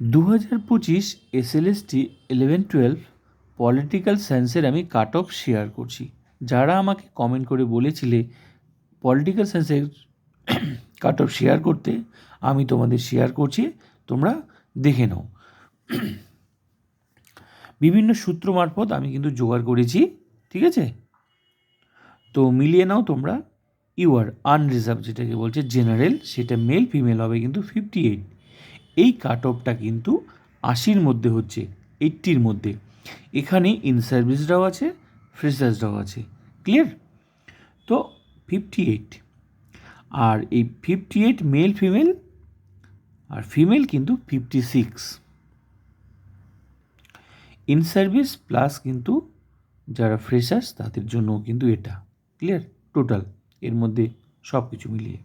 দু হাজার পঁচিশ এসএলএসটি ইলেভেন টুয়েলভ পলিটিক্যাল সায়েন্সের আমি কাট অফ শেয়ার করছি। যারা আমাকে কমেন্ট করে বলেছিলে পলিটিক্যাল সায়েন্সের কাট অফ শেয়ার করতে, আমি তোমাদের শেয়ার করছি, তোমরা দেখে নাও। বিভিন্ন সূত্র মারফত আমি কিন্তু জোগাড় করেছি, ঠিক আছে? তো মিলিয়ে নাও তোমরা ইউআর আনরিজার্ভ যেটাকে বলছে জেনারেল সেটা মেল ফিমেল হবে কিন্তু ফিফটি এইট এই কাট অফটা কিন্তু আশির মধ্যে হচ্ছে এইট্টির মধ্যে। এখানে ইন সার্ভিসরাও আছে ফ্রেশার্সরাও আছে। ক্লিয়ার তো ফিফটি এইট আর এই ফিফটি এইট মেল ফিমেল আর ফিমেল কিন্তু fifty six in service plus কিন্তু যারা ফ্রেশার্স তাদের জন্য কিন্তু এটা। ক্লিয়ার টোটাল এর মধ্যে সব কিছু মিলিয়ে।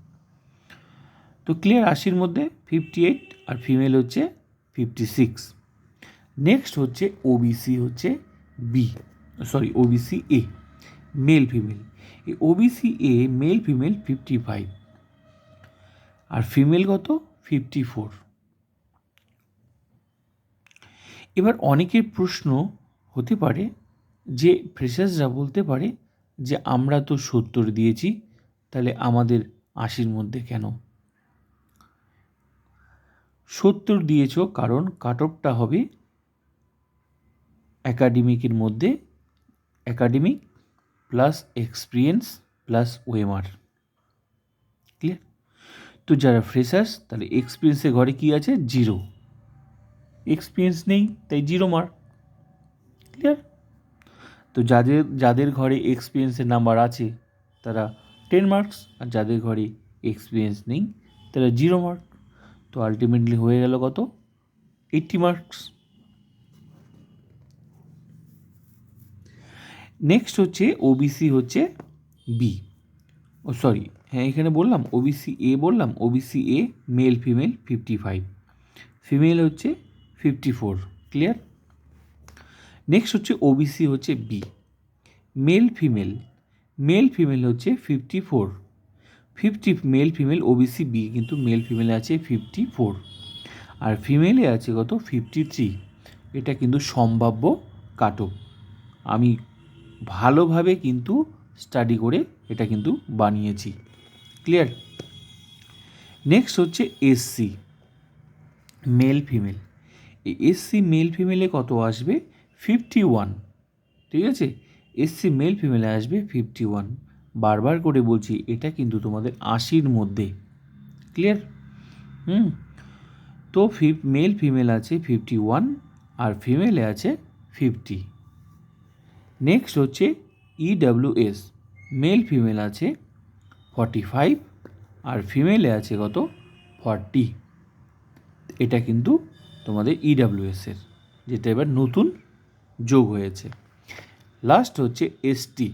তো ক্লিয়ার আশির মধ্যে ফিফটি এইট আর ফিমেল হচ্ছে ফিফটি সিক্স নেক্সট হচ্ছে ওবিসি হচ্ছে B sorry OBC A male female এই OBC A male female fifty five R female কত? ফিফটি ফোর এবার অনেকের প্রশ্ন হতে পারে যে ফ্রেশার্সরা বলতে পারে যে আমরা তো সত্তর দিয়েছি, তাহলে আমাদের আশির মধ্যে কেন? সত্তর দিয়েছ, কারণ কাট অফটা হবে অ্যাকাডেমিকের মধ্যে অ্যাকাডেমিক প্লাস এক্সপিরিয়েন্স প্লাস ওয়েমার ক্লিয়ার তো যারা ফ্রেশার্স তাহলে এক্সপিরিয়েন্সের ঘরে কী আছে? জিরো এক্সপিরিয়েন্স নেই, তাই জিরো মার্ক ক্লিয়ার তো যাদের যাদের ঘরে এক্সপিরিয়েন্সের নাম্বার আছে, তারা টেন মার্কস আর যাদের ঘরে এক্সপিরিয়েন্স নেই, তারা জিরো মার্ক তো আলটিমেটলি হয়ে গেল কত? এইটটি মার্কস নেক্সট হচ্ছে ওবিসি হচ্ছে বি ও সরি হ্যাঁ এখানে বললাম ওবিসি এ বললাম OBC A male female fifty five female হচ্ছে ফিফটি ফোর ক্লিয়ার নেক্সট হচ্ছে ওবিসি হচ্ছে B male female male female হচ্ছে fifty four fifty male female OBC B কিন্তু মেল ফিমেলে আছে ফিফটি ফোর আর ফিমেলে আছে কত? ফিফটি থ্রি এটা কিন্তু সম্ভাব্য কাটক আমি ভালোভাবে কিন্তু স্টাডি করে এটা কিন্তু বানিয়েছি। ক্লিয়ার নেক্সট হচ্ছে এসসি মেল ফিমেল এই এসসি মেল ফিমেলে কত আসবে? ফিফটি ওয়ান ঠিক আছে? এসসি মেল ফিমেলে আসবে ফিফটি ওয়ান বারবার করে বলছি, এটা কিন্তু তোমাদের আশির মধ্যে। ক্লিয়ার হুম। তো ফিফ মেল ফিমেল আছে ফিফটি ওয়ান আর ফিমেলে আছে ফিফটি নেক্সট হচ্ছে ইডাব্লিউএস মেল ফিমেল আছে ফর্টি ফাইভ আর ফিমেলে আছে কত? ফর্টি এটা কিন্তু তোমাদের ইডাব্লিউএসের যেটা এবার নতুন যোগ হয়েছে। লাস্ট হচ্ছে এসটি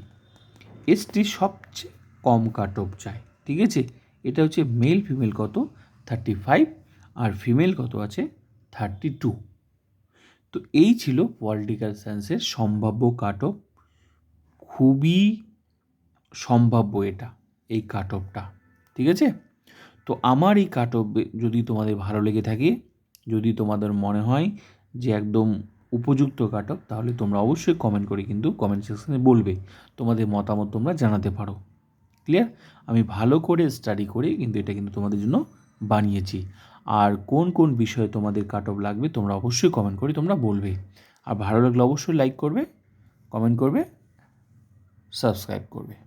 এসটি সবচেয়ে কম কাট অফ চায় ঠিক আছে? এটা হচ্ছে মেল ফিমেল কত? থার্টি ফাইভ আর ফিমেল কত আছে? থার্টি টু তো এই ছিল পলিটিক্যাল সায়েন্সের সম্ভাব্য কাট অফ খুবই সম্ভাব্য এটা, এই কাট অফটা ঠিক আছে? তো আমার এই কাট অফ যদি তোমাদের ভালো লেগে থাকে, যদি তোমাদের মনে হয় যে একদম উপযুক্ত কাট অফ তাহলে তোমরা অবশ্যই কমেন্ট করে কিন্তু কমেন্ট সেকশনে বলবে, তোমাদের মতামত তোমরা জানাতে পারো। ক্লিয়ার আমি ভালো করে স্টাডি করে কিন্তু এটা কিন্তু তোমাদের জন্য বানিয়েছি। আর কোন কোন বিষয়ে তোমাদের কাট অফ লাগবে, তোমরা অবশ্যই কমেন্ট করে তোমরা বলবে। আর ভালো লাগলে অবশ্যই লাইক করবে কমেন্ট করবে সাবস্ক্রাইব করবে।